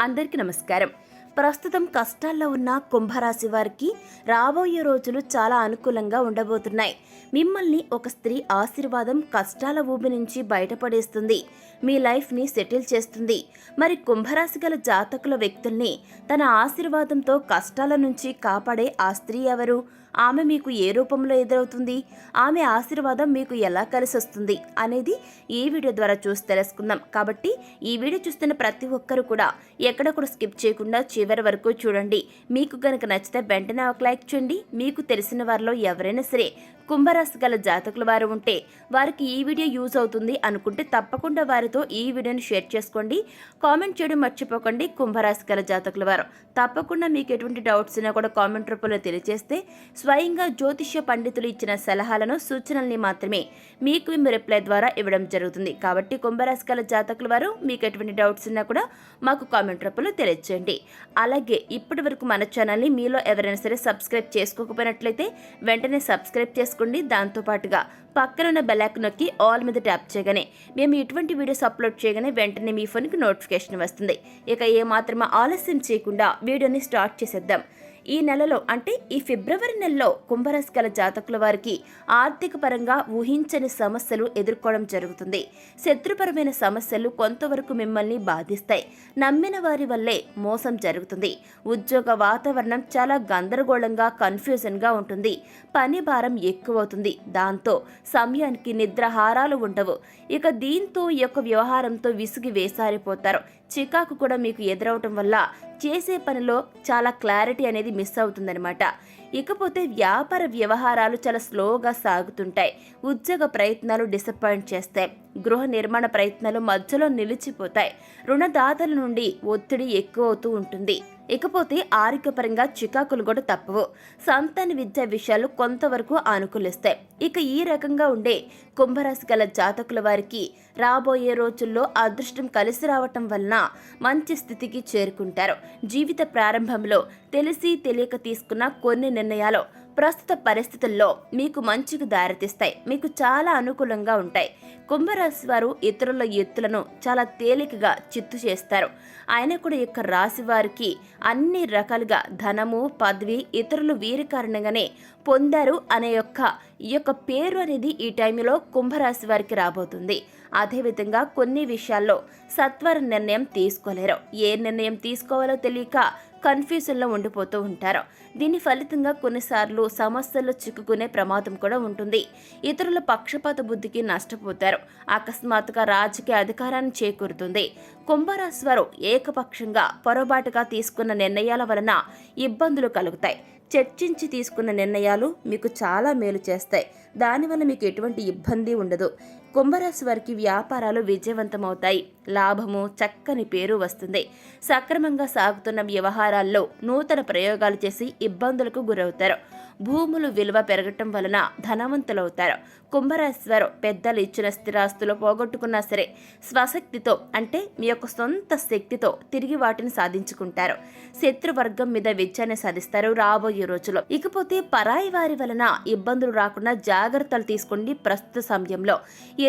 అందరికీ నమస్కారం. ప్రస్తుతం కష్టాల్లో ఉన్న కుంభరాశి వారికి రాబోయే రోజులు చాలా అనుకూలంగా ఉండబోతున్నాయి. మిమ్మల్ని ఒక స్త్రీ ఆశీర్వాదం కష్టాల ఊబి నుంచి బయటపడేస్తుంది. మీ లైఫ్ని సెటిల్ చేస్తుంది. మరి కుంభరాశి గల జాతకుల వ్యక్తుల్ని తన ఆశీర్వాదంతో కష్టాల నుంచి కాపాడే ఆ స్త్రీ ఎవరు? ఆమె మీకు ఏ రూపంలో ఎదురవుతుంది? ఆమె ఆశీర్వాదం మీకు ఎలా కలిసి వస్తుంది అనేది ఈ వీడియో ద్వారా చూసి తెలుసుకుందాం. కాబట్టి ఈ వీడియో చూస్తున్న ప్రతి ఒక్కరు కూడా ఎక్కడ కూడా స్కిప్ చేయకుండా చివరి వరకు చూడండి. మీకు కనుక నచ్చితే వెంటనే ఒక లైక్ చేయండి. మీకు తెలిసిన వారిలో ఎవరైనా సరే కుంభరాశి గల జాతకుల వారు ఉంటే వారికి ఈ వీడియో యూజ్ అవుతుంది అనుకుంటే తప్పకుండా వారితో ఈ వీడియోని షేర్ చేసుకోండి. కామెంట్ చేయడం మర్చిపోకండి కుంభరాశి గల జాతకుల వారు. తప్పకుండా మీకు ఎటువంటి డౌట్స్ ఉన్నా కూడా కామెంట్ రూపంలో తెలియజేస్తే స్వయంగా జ్యోతిష్య పండితులు ఇచ్చిన సలహాలను సూచనల్ని మాత్రమే మీకు మేము రిప్లై ద్వారా ఇవ్వడం జరుగుతుంది. కాబట్టి కుంభరాశికల జాతకుల వారు మీకు ఎటువంటి డౌట్స్ ఉన్నా కూడా మాకు కామెంట్ రూపంలో తెలియజేయండి అలాగే ఇప్పటి వరకు మన ఛానల్ని మీలో ఎవరైనా సరే సబ్స్క్రైబ్ చేసుకోకపోయినట్లయితే వెంటనే సబ్స్క్రైబ్ చేసుకోండి. దాంతోపాటుగా పక్కనున్న బెలాక్ నొక్కి ఆల్ మీద ట్యాప్ చేయగానే మేము ఇటువంటి వీడియోస్ అప్లోడ్ చేయగానే వెంటనే మీ ఫోన్కి నోటిఫికేషన్ వస్తుంది. ఇక ఏమాత్రం ఆలస్యం చేయకుండా వీడియోని స్టార్ట్ చేసేద్దాం. ఈ నెలలో అంటే ఈ ఫిబ్రవరి నెలలో కుంభరాశి గల జాతకుల వారికి ఆర్థిక పరంగా ఊహించని సమస్యలు ఎదుర్కోవడం జరుగుతుంది. శత్రుపరమైన సమస్యలు కొంతవరకు మిమ్మల్ని బాధిస్తాయి. నమ్మిన వారి వల్లే మోసం జరుగుతుంది. ఉద్యోగ వాతావరణం చాలా గందరగోళంగా కన్ఫ్యూజన్గా ఉంటుంది. పని భారం ఎక్కువవుతుంది. దాంతో సమయానికి నిద్రహారాలు ఉండవు. ఇక దీంతో ఈ యొక్క వ్యవహారంతో విసిగి వేసారిపోతారు. చికాకు కూడా మీకు ఎదురవటం వల్ల చేసే పనిలో చాలా క్లారిటీ అనేది మిస్ అవుతుందనమాట ఇకపోతే వ్యాపార వ్యవహారాలు చాలా స్లోగా సాగుతుంటాయి. ఉద్యోగ ప్రయత్నాలు డిసప్పాయింట్ చేస్తాయి. గృహ నిర్మాణ ప్రయత్నాలు మధ్యలో నిలిచిపోతాయి. రుణదాతల నుండి ఒత్తిడి ఎక్కువ అవుతూ ఉంటుంది. ఇకపోతే ఆరోగ్యపరంగా చికాకులు కూడా తప్పవు. సంతాన విద్య విషయాలు కొంతవరకు అనుకూలిస్తాయి ఇక ఈ రకంగా ఉండే కుంభరాశి గల జాతకుల వారికి రాబోయే రోజుల్లో అదృష్టం కలిసి రావటం వలన మంచి స్థితికి చేరుకుంటారు. జీవిత ప్రారంభంలో తెలిసి తెలియక తీసుకున్న కొన్ని నిర్ణయాలు ప్రస్తుత పరిస్థితుల్లో మీకు మంచికి దారితీస్తాయి. మీకు చాలా అనుకూలంగా ఉంటాయి. కుంభరాశి వారు ఇతరుల ఎత్తులను చాలా తేలికగా చిత్తు చేస్తారు. ఆయన కూడా యొక్క రాశి వారికి అన్ని రకాలుగా ధనము పదవి ఇతరులు వీరి కారణంగానే పొందారు అనే యొక్క ఈ యొక్క పేరు అనేది ఈ టైంలో కుంభరాశి వారికి రాబోతుంది. అదేవిధంగా కొన్ని విషయాల్లో సత్వర నిర్ణయం తీసుకోలేరు. ఏ నిర్ణయం తీసుకోవాలో తెలియక కన్ఫ్యూజన్లో ఉండిపోతూ ఉంటారు. దీని ఫలితంగా కొన్నిసార్లు సమస్యల్లో చిక్కుకునే ప్రమాదం కూడా ఉంటుంది. ఇతరుల పక్షపాత బుద్ధికి నష్టపోతారు. అకస్మాత్తుగా రాజకీయ అధికారాన్ని చేకూరుతుంది. కుంభరాశి వారు ఏకపక్షంగా పొరపాటుగా తీసుకున్న నిర్ణయాల వలన ఇబ్బందులు కలుగుతాయి. చర్చించి తీసుకున్న నిర్ణయాలు మీకు చాలా మేలు చేస్తాయి. దానివల్ల మీకు ఎటువంటి ఇబ్బంది ఉండదు. కుంభరాశి వారికి వ్యాపారాలు విజయవంతమవుతాయి. లాభము చక్కని పేరు వస్తుంది. సక్రమంగా సాగుతున్న వ్యవహారాల్లో నూతన ప్రయోగాలు చేసి ఇబ్బందులకు గురవుతారు. భూములు విలువ పెరగటం వలన ధనవంతులవుతారు. కుంభరాశి వారు పెద్దలు ఇచ్చిన స్థిరాస్తులు పోగొట్టుకున్నా సరే స్వశక్తితో అంటే మీ యొక్క సొంత శక్తితో తిరిగి వాటిని సాధించుకుంటారు. శత్రువర్గం మీద విజయాన్ని సాధిస్తారు రాబోయే రోజులో ఇకపోతే పరాయి వారి వలన ఇబ్బందులు రాకుండా జాగ్రత్తలు తీసుకోండి ప్రస్తుత సమయంలో.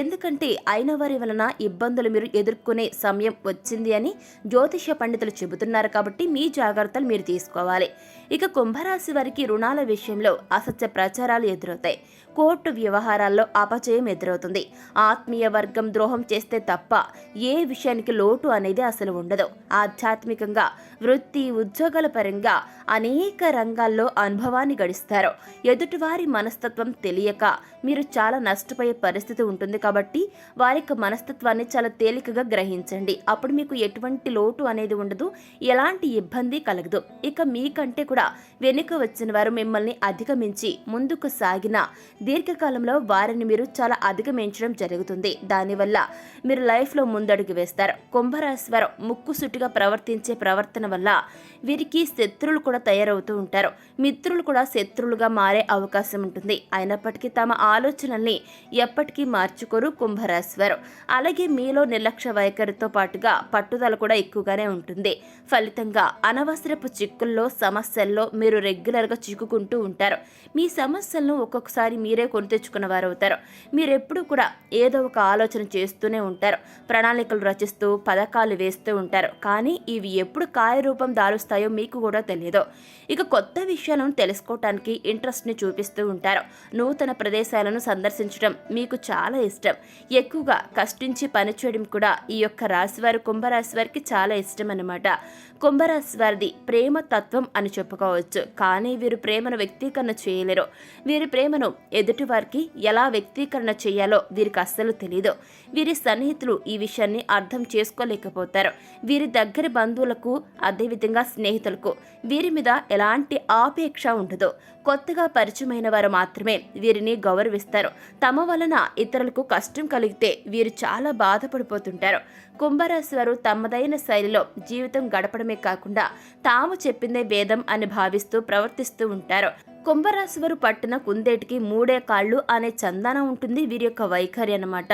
ఎందుకంటే అయిన వారి వలన ఇబ్బందులు మీరు ఎదుర్కొనే సమయం వచ్చింది అని జ్యోతిష పండితులు చెబుతున్నారు కాబట్టి మీ జాగ్రత్తలు మీరు తీసుకోవాలి. ఇక కుంభరాశి వారికి రుణాల విషయం విషయంలో అసత్య ప్రచారాలు ఎదురవుతాయి. కోర్టు వ్యవహారాల్లో అపజయం ఎదురవుతుంది. ఆత్మీయ వర్గం ద్రోహం చేస్తే తప్ప ఏ విషయానికి లోటు అనేది అసలు ఉండదు. ఆధ్యాత్మికంగా వృత్తి ఉద్యోగాల పరంగా అనేక రంగాల్లో అనుభవాన్ని గడిస్తారు. ఎదుటివారి మనస్తత్వం తెలియక మీరు చాలా నష్టపోయే పరిస్థితి ఉంటుంది కాబట్టి వారి యొక్క మనస్తత్వాన్ని చాలా తేలికగా గ్రహించండి. అప్పుడు మీకు ఎటువంటి లోటు అనేది ఉండదు ఎలాంటి ఇబ్బంది కలగదు. ఇక మీకంటే కూడా వెనుక వచ్చిన వారు మిమ్మల్ని అధిగమించి ముందుకు సాగిన దీర్ఘకాలంలో వారిని మీరు చాలా అధిగమించడం జరుగుతుంది. దానివల్ల మీరు లైఫ్లో ముందడుగు వేస్తారు. కుంభరాశి వారు ముక్కుసుటిగా ప్రవర్తించే ప్రవర్తన వల్ల వీరికి శత్రులు కూడా తయారవుతూ ఉంటారు. మిత్రులు కూడా శత్రులుగా మారే అవకాశం ఉంటుంది. అయినప్పటికీ తమ ఆలోచనల్ని ఎప్పటికీ మార్చుకోరు కుంభరాశి వారు అలాగే మీలో నిర్లక్ష్య వైఖరితో పాటుగా పట్టుదల కూడా ఎక్కువగానే ఉంటుంది. ఫలితంగా అనవసరపు చిక్కుల్లో సమస్యల్లో మీరు రెగ్యులర్గా చిక్కుకుంటూ ఉంటారు. మీ సమస్యలను ఒక్కొక్కసారి మీరు మీరే కొని తెచ్చుకున్న వారు అవుతారు. మీరు ఎప్పుడు కూడా ఏదో ఒక ఆలోచన చేస్తూనే ఉంటారు. ప్రణాళికలు రచిస్తూ పథకాలు వేస్తూ ఉంటారు. కానీ ఇవి ఎప్పుడు కార్యరూపం దారుస్తాయో మీకు కూడా తెలియదు ఇక కొత్త విషయాలను తెలుసుకోవటానికి ఇంట్రెస్ట్ని చూపిస్తూ ఉంటారు. నూతన ప్రదేశాలను సందర్శించడం మీకు చాలా ఇష్టం. ఎక్కువగా కష్టించి పనిచేయడం కూడా ఈ యొక్క రాశివారు కుంభరాశి వారికి చాలా ఇష్టం అన్నమాట. కుంభరాశి వారిది ప్రేమ తత్వం అని చెప్పుకోవచ్చు. కానీ వీరు ప్రేమను వ్యక్తీకరణ చేయలేరు. వీరి ప్రేమను ఎదుటివారికి ఎలా వ్యక్తీకరణ చేయాలో వీరికి అస్సలు తెలియదు వీరి సన్నిహితులు ఈ విషయాన్ని అర్థం చేసుకోలేకపోతారు. వీరి దగ్గర బంధువులకు అదేవిధంగా స్నేహితులకు వీరి మీద ఎలాంటి ఆపేక్ష ఉండదు. కొత్తగా పరిచయమైన వారు మాత్రమే వీరిని గౌరవిస్తారు. తమ వలన ఇతరులకు కష్టం కలిగితే వీరు చాలా బాధపడిపోతుంటారు. కుంభరాశి వారు తమదైన శైలిలో జీవితం గడపడమే కాకుండా తాము చెప్పిందే వేదం అని భావిస్తూ ప్రవర్తిస్తూ ఉంటారు. కుంభరాశి వారు పట్టిన కుందేటికి మూడే కాళ్ళు అనే చందనం ఉంటుంది వీరి యొక్క వైఖరి అనమాట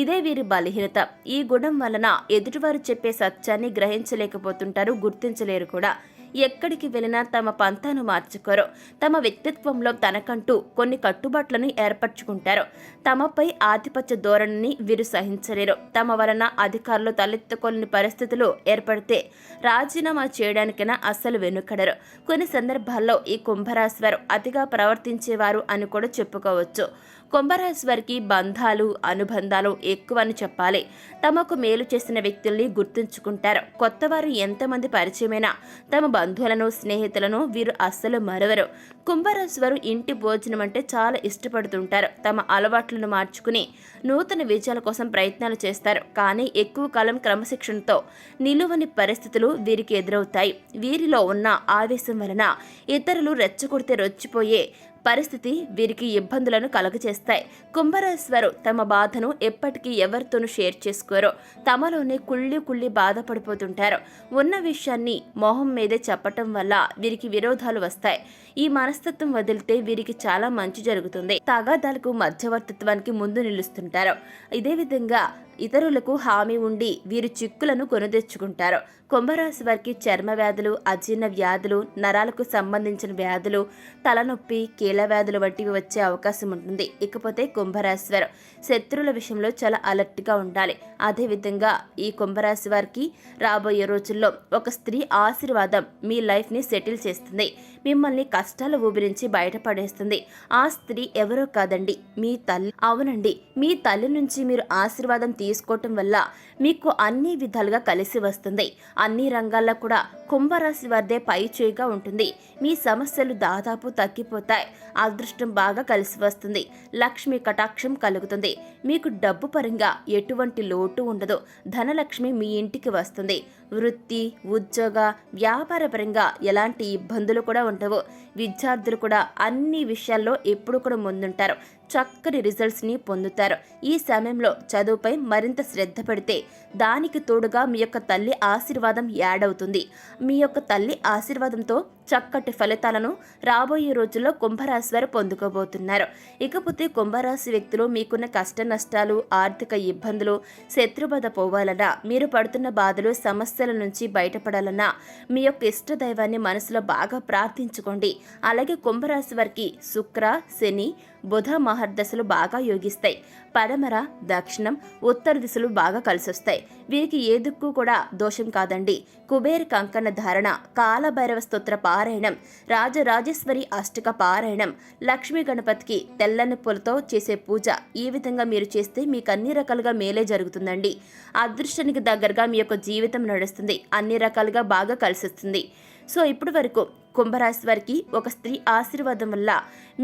ఇదే వీరి బలహీనత. ఈ గుణం వలన ఎదుటివారు చెప్పే సత్యాన్ని గ్రహించలేకపోతుంటారు గుర్తించలేరు కూడా. ఎక్కడికి వెళ్ళినా తమ పంతాను మార్చుకోరు. తమ వ్యక్తిత్వంలో తనకంటూ కొన్ని కట్టుబాట్లను ఏర్పరచుకుంటారు. తమపై ఆధిపత్య ధోరణిని వీరు సహించలేరు. తమ వలన అధికారులు తలెత్తుకోలేని పరిస్థితులు ఏర్పడితే రాజీనామా చేయడానికైనా అస్సలు వెనుకడరు. కొన్ని సందర్భాల్లో ఈ కుంభరాశి వారు అతిగా ప్రవర్తించేవారు అని కూడా చెప్పుకోవచ్చు. కుంభరాశి వారికి బంధాలు అనుబంధాలు ఎక్కువ అని చెప్పాలి. తమకు మేలు చేసిన వ్యక్తుల్ని గుర్తుంచుకుంటారు. కొత్తవారు ఎంతమంది పరిచయమైనా తమ బంధువులను స్నేహితులను వీరు అస్సలు మరవరు. కుంభరాశి వారు ఇంటి భోజనం అంటే చాలా ఇష్టపడుతుంటారు. తమ అలవాట్లను మార్చుకుని నూతన విజయాల కోసం ప్రయత్నాలు చేస్తారు. కానీ ఎక్కువ కాలం క్రమశిక్షణతో నిలువని పరిస్థితులు వీరికి ఎదురవుతాయి. వీరిలో ఉన్న ఆవేశం వలన ఇతరులు రెచ్చగొడితే రొచ్చిపోయే పరిస్థితి వీరికి ఇబ్బందులను కలుగజేస్తాయి. కుంభరాశివారు తమ బాధను ఎప్పటికీ ఎవరితోనూ షేర్ చేసుకోరు. తమలోనే కుళ్ళి కుళ్ళి బాధపడిపోతుంటారు. ఉన్న విషయాన్ని మొహం మీదే చెప్పటం వల్ల వీరికి విరోధాలు వస్తాయి. ఈ మనస్తత్వం వదిలితే వీరికి చాలా మంచి జరుగుతుంది. తగాదాలకు మధ్యవర్తిత్వానికి ముందు నిలుస్తుంటారు. ఇదే విధంగా ఇతరులకు హామీ ఉండి వీరు చిక్కులను కొనుదెచ్చుకుంటారు. కుంభరాశి వారికి చర్మ వ్యాధులు అజీర్ణ వ్యాధులు నరాలకు సంబంధించిన వ్యాధులు తలనొప్పి కీళ్ళ వ్యాధులు వంటివి వచ్చే అవకాశం ఉంటుంది. ఇకపోతే కుంభరాశి వారు శత్రువుల విషయంలో చాలా అలర్ట్గా ఉండాలి. అదేవిధంగా ఈ కుంభరాశి వారికి రాబోయే రోజుల్లో ఒక స్త్రీ ఆశీర్వాదం మీ లైఫ్ని సెటిల్ చేస్తుంది. మిమ్మల్ని కష్టాల ఊబిరించి బయటపడేస్తుంది. ఆ స్త్రీ ఎవరో కాదండి మీ తల్లి. అవునండి మీ తల్లి నుంచి మీరు ఆశీర్వాదం తీసుకోవటం వల్ల మీకు అన్ని విధాలుగా కలిసి వస్తుంది. అన్ని రంగాల్లో కూడా కుంభరాశి వారిదే పై చేయిగా ఉంటుంది. మీ సమస్యలు దాదాపు తగ్గిపోతాయి. అదృష్టం బాగా కలిసి వస్తుంది. లక్ష్మి కటాక్షం కలుగుతుంది. మీకు డబ్బు పరంగా ఎటువంటి లోటు ఉండదు. ధనలక్ష్మి మీ ఇంటికి వస్తుంది. వృత్తి ఉద్యోగ వ్యాపార పరంగా ఎలాంటి ఇబ్బందులు కూడా ఉండవు. విద్యార్థులు కూడా అన్ని విషయాల్లో ఎప్పుడు కూడా ముందుంటారు. చక్కని రిజల్ట్స్ని పొందుతారు. ఈ సమయంలో చదువుపై మరింత శ్రద్ధ పెడితే దానికి తోడుగా మీ యొక్క తల్లి ఆశీర్వాదం యాడ్ అవుతుంది. మీ యొక్క తల్లి ఆశీర్వాదంతో చక్కటి ఫలితాలను రాబోయే రోజుల్లో కుంభరాశి వారు పొందుకోబోతున్నారు. ఇకపోతే కుంభరాశి వ్యక్తులు మీకున్న కష్ట నష్టాలు ఆర్థిక ఇబ్బందులు శత్రుబాధ పోవాలన్నా మీరు పడుతున్న బాధలు సమస్యల నుంచి బయటపడాలన్నా మీ యొక్క ఇష్ట దైవాన్ని మనసులో బాగా ప్రార్థించుకోండి. అలాగే కుంభరాశి వారికి శుక్ర శని బుధ మహర్దశలు బాగా యోగిస్తాయి. పడమర దక్షిణం ఉత్తర దిశలు బాగా కలిసొస్తాయి. వీరికి ఏ దిక్కు కూడా దోషం కాదండి. కుబేర్ కంకణ ధారణ కాలభైరవ స్తోత్ర పారాయణం. రాజరాజేశ్వరి అష్టక పారాయణం. లక్ష్మీ గణపతికి తెల్లని పూలతో చేసే పూజ. ఈ విధంగా మీరు చేస్తే మీకు అన్ని రకాలుగా మేలే జరుగుతుందండి. అదృష్టానికి దగ్గరగా మీ యొక్క జీవితం నడుస్తుంది. అన్ని రకాలుగా బాగా కలిసిస్తుంది. సో ఇప్పటి వరకు కుంభరాశి వారికి ఒక స్త్రీ ఆశీర్వాదం వల్ల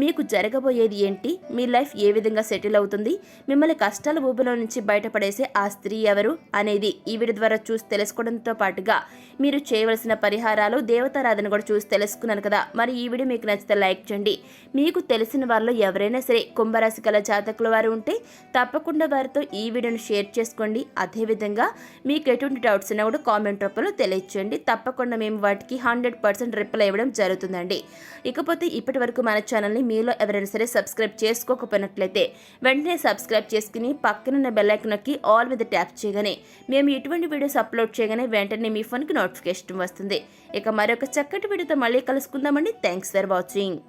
మీకు జరగబోయేది ఏంటి? మీ లైఫ్ ఏ విధంగా సెటిల్ అవుతుంది? మిమ్మల్ని కష్టాల ఊబిలో నుంచి బయటపడేసే ఆ స్త్రీ ఎవరు అనేది ఈ వీడియో ద్వారా చూసి తెలుసుకోవడంతో పాటుగా మీరు చేయవలసిన పరిహారాలు దేవతారాధన కూడా చూసి తెలుసుకున్నాను కదా. మరి ఈ వీడియో మీకు నచ్చితే లైక్ చేయండి. మీకు తెలిసిన వారిలో ఎవరైనా సరే కుంభరాశి గల జాతకుల వారు ఉంటే తప్పకుండా వారితో ఈ వీడియోను షేర్ చేసుకోండి. అదేవిధంగా మీకు ఎటువంటి డౌట్స్ ఉన్నా కూడా కామెంట్ రూపంలో తెలియచేయండి. తప్పకుండా మేము వాటికి హండ్రెడ్ పర్సెంట్ రిప్లై ఇవ్వడం జరుగుతుందండి. ఇకపోతే ఇప్పటి వరకు మన ఛానల్ని మీలో ఎవరైనా సరే సబ్స్క్రైబ్ చేసుకోకపోయినట్లయితే వెంటనే సబ్స్క్రైబ్ చేసుకుని పక్కనున్న బెల్ నొక్కి ఆల్ మీద ట్యాప్ చేయగానే మేము ఎటువంటి వీడియోస్ అప్లోడ్ చేయగానే వెంటనే మీ ఫోన్కి నోటిఫికేషన్ వస్తుంది. ఇక మరొక చక్కటి వీడియోతో మళ్ళీ కలుసుకుందామండి. Thanks for watching.